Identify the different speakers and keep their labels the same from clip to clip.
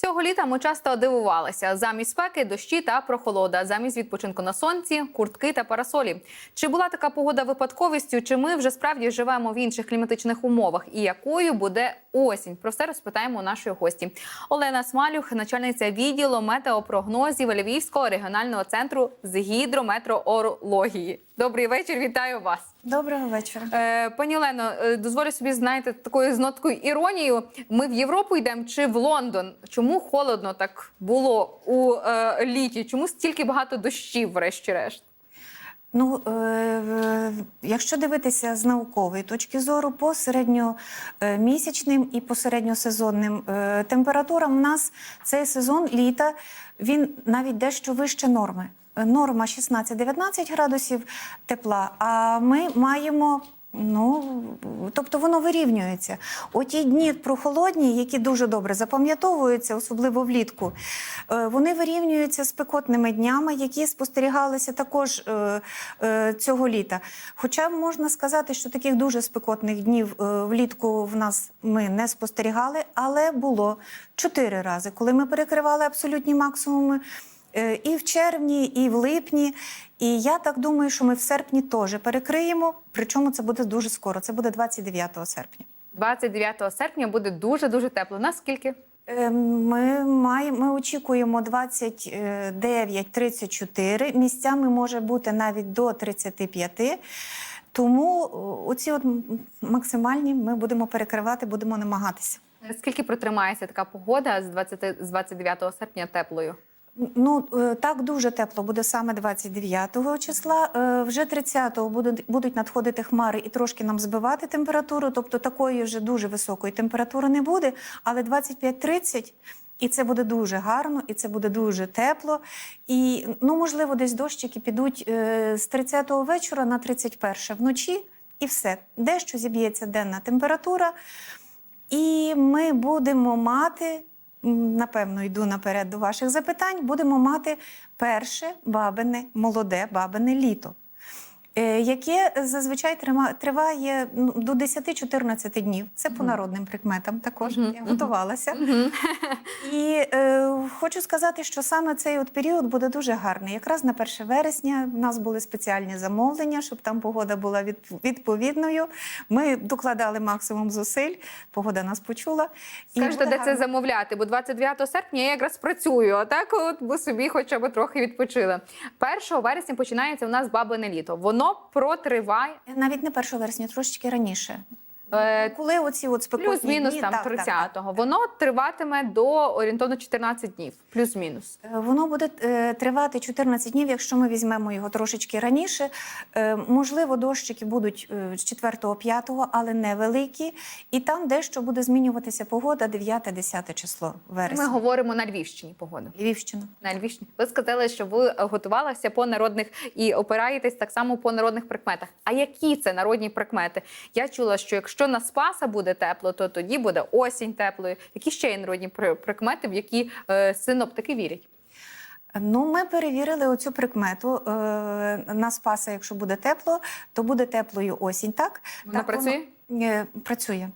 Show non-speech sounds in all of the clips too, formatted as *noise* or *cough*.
Speaker 1: Цього літа ми часто дивувалися замість спеки, дощі та прохолода, замість відпочинку на сонці, куртки та парасолі. Чи була така погода випадковістю? Чи ми вже справді живемо в інших кліматичних умовах? І якою буде осінь? Про все розпитаємо у нашої гості. Олена Смалюх, начальниця відділу метеопрогнозів Львівського регіонального центру з гідрометеорології. Добрий вечір, вітаю вас.
Speaker 2: Доброго вечора.
Speaker 1: Е, пані Олено, е, дозволю собі знаєте такою з ноткою іронією. Ми в Європу йдемо чи в Лондон? Чому холодно так було у е, літі? Чому стільки багато дощів, врешті-решт?
Speaker 2: Ну, е, якщо дивитися з наукової точки зору, по середньомісячним і по середньосезонним е, температурам, у нас цей сезон літа він навіть дещо вище норми. Норма 16-19 градусів тепла, а ми маємо. Ну, тобто воно вирівнюється. Оті дні прохолодні, які дуже добре запам'ятовуються, особливо влітку, е, вони вирівнюються спекотними днями, які спостерігалися також е, е, цього літа. Хоча можна сказати, що таких дуже спекотних днів влітку в нас ми не спостерігали, але було чотири рази, коли ми перекривали абсолютні максимуми. Е, І в червні, і в липні. І я так думаю, що ми в серпні теж перекриємо. Причому це буде дуже скоро. Це буде 29 серпня.
Speaker 1: 29 серпня буде дуже дуже тепло. Наскільки?
Speaker 2: Е, Ми маємо, ми очікуємо 29-34, місцями може бути навіть до 35. Тому оці от максимальні ми будемо перекривати, будемо намагатися.
Speaker 1: Скільки протримається така погода з 20, з 29 серпня теплою?
Speaker 2: Ну е, так дуже тепло буде саме 29 числа. Е, Вже 30-го будуть, будуть надходити хмари і трошки нам збивати температуру. Тобто такої вже дуже високої температури не буде. Але 25-30 і це буде дуже гарно, і це буде дуже тепло. І ну можливо, десь дощики підуть е, з 30-го вечора на 31 вночі, і все. Дещо зіб'ється денна температура. І ми будемо мати, напевно, йду наперед до ваших запитань, будемо мати перше бабине, молоде бабине літо, яке зазвичай триває ну, до 10-14 днів. Це по народним прикметам також. Я готувалася. І е, хочу сказати, що саме цей от період буде дуже гарний. Якраз на 1 вересня в нас були спеціальні замовлення, щоб там погода була від, відповідною. Ми докладали максимум зусиль, погода нас почула.
Speaker 1: Скажете, де це замовляти? Бо 29 серпня я якраз працюю. А так, от би собі хоча б трохи відпочила. 1 вересня починається у нас бабине літо. Воно протриває
Speaker 2: Навіть не 1 вересня, трошечки раніше.
Speaker 1: Е,
Speaker 2: Коли оці от спекотні
Speaker 1: плюс-мінус там
Speaker 2: так, так,
Speaker 1: 30-го. Воно триватиме до орієнтовно 14 днів. Плюс-мінус.
Speaker 2: Е, Воно буде е, тривати 14 днів, якщо ми візьмемо його трошечки раніше. Можливо, дощики будуть з 4-5, але невеликі. І там дещо буде змінюватися погода 9-10 число вересня.
Speaker 1: Ми говоримо на Львівщині погоду.
Speaker 2: Львівщина.
Speaker 1: На Львівщині. Ви сказали, що ви готувалися по народних і опираєтесь так само по народних прикметах. А які це народні прикмети? Я чула, що якщо на Спаса буде тепло, то тоді буде осінь теплою. Які ще є народні при- прикмети, в які е, синоптики вірять?
Speaker 2: Ну, ми перевірили оцю прикмету е, на Спаса, якщо буде тепло, то буде теплою осінь, так?
Speaker 1: Вона
Speaker 2: так,
Speaker 1: працює?
Speaker 2: Воно, працює.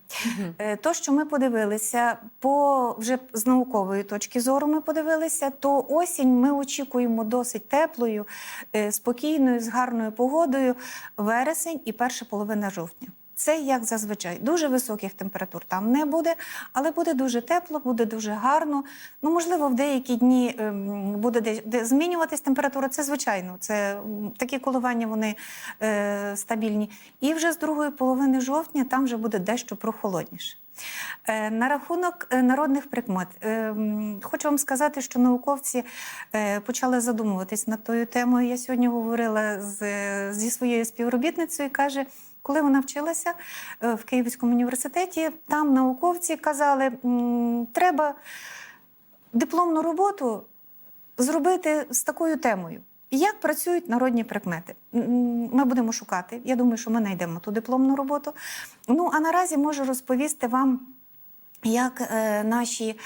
Speaker 2: Е, То, що ми подивилися, по вже з наукової точки зору ми подивилися, то осінь ми очікуємо досить теплою, спокійною, з гарною погодою, вересень і перша половина жовтня. Це як зазвичай. Дуже високих температур там не буде, але буде дуже тепло, буде дуже гарно. Ну, можливо, в деякі дні ем, буде де, змінюватись температура. Це звичайно. Це такі коливання вони е, стабільні. І вже з другої половини жовтня там вже буде дещо прохолодніше. Е, На рахунок е, народних прикмет, е, хочу вам сказати, що науковці почали задумуватись над тою темою. Я сьогодні говорила з, зі своєю співробітницею і каже, коли вона вчилася в Київському університеті, там науковці казали, треба дипломну роботу зробити з такою темою. Як працюють народні прикмети? Ми будемо шукати. Я думаю, що ми знайдемо ту дипломну роботу. Ну а наразі можу розповісти вам, як е, наші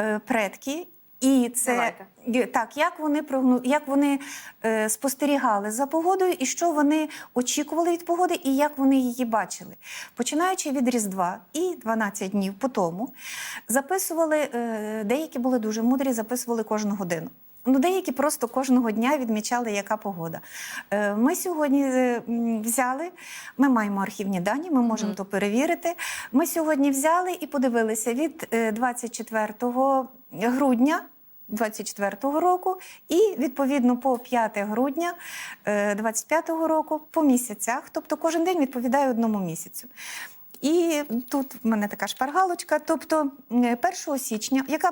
Speaker 2: е, предки І це
Speaker 1: Давайте.
Speaker 2: Так, як вони прогну... як вони е, спостерігали за погодою, і що вони очікували від погоди, і як вони її бачили. Починаючи від Різдва і 12 днів по тому, записували е, деякі були дуже мудрі, записували кожну годину. Ну, деякі просто кожного дня відмічали, яка погода. Е, Ми сьогодні е, взяли, ми маємо архівні дані, ми можемо
Speaker 1: Мгм.
Speaker 2: то перевірити. Ми сьогодні взяли і подивилися від е, 24 грудня 24 року, і відповідно по 5 грудня 25 року по місяцях. Тобто кожен день відповідає одному місяцю. І тут в мене така шпаргалочка. Тобто е, 1 січня, яка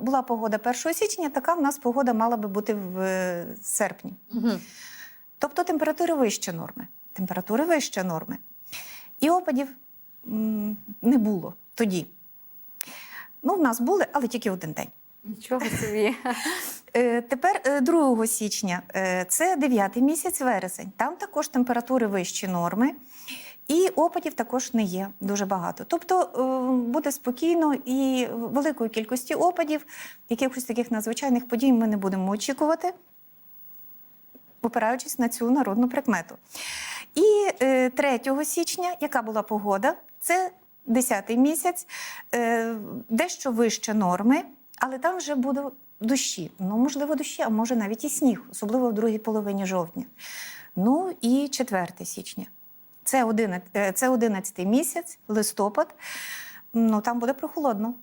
Speaker 2: була погода 1 січня, така в нас погода мала би бути в е, серпні.
Speaker 1: Угу.
Speaker 2: Тобто температури вище норми. Температури вище норми. І опадів не було тоді. Ну, в нас були, але тільки один день.
Speaker 1: Нічого собі. *laughs*
Speaker 2: Е, Тепер е, 2 січня е, це 9 місяць, вересень. Там також температури вищі норми. І опадів також не є дуже багато. Тобто е, буде спокійно і великої кількості опадів, якихось таких надзвичайних подій ми не будемо очікувати, опираючись на цю народну прикмету. І е, 3 січня, яка була погода, це 10 місяць, е, дещо вище норми, але там вже буде дощі. Ну, можливо, дощі, а може навіть і сніг, особливо в другій половині жовтня. Ну і 4 січня. Це 11, е, це 11 місяць, листопад. Ну, там буде прохолодно.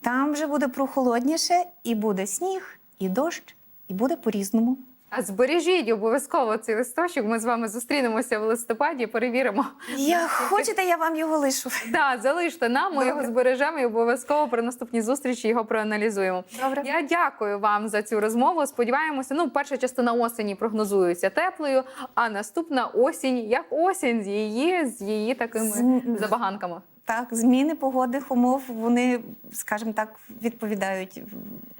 Speaker 2: Там вже буде прохолодніше, і буде сніг, і дощ, і буде по-різному.
Speaker 1: А збережіть обов'язково цей листочок. Ми з вами зустрінемося в листопаді, перевіримо.
Speaker 2: Я хочете, я вам його лишу.
Speaker 1: Да, залиште нам, ми його збережемо і обов'язково при наступній зустрічі його проаналізуємо.
Speaker 2: Добре.
Speaker 1: Я дякую вам за цю розмову. Сподіваємося, ну, перша частина осені прогнозується теплою, а наступна осінь як осінь з її з її такими
Speaker 2: З-
Speaker 1: забаганками.
Speaker 2: Так, зміни погодних умов, вони, скажімо так, відповідають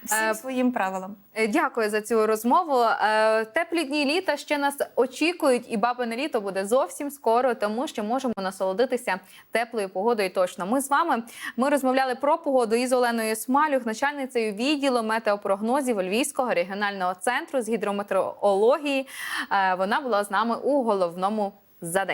Speaker 2: всім
Speaker 1: Е,
Speaker 2: своїм правилам.
Speaker 1: Е, Дякую за цю розмову. Е, Теплі дні літа ще нас очікують, і бабине літо буде зовсім скоро, тому що можемо насолодитися теплою погодою. Точно, ми з вами ми розмовляли про погоду із Оленою Смалюх, начальницею відділу метеопрогнозів Львівського регіонального центру з гідрометеорології. Вона була з нами у головному за день.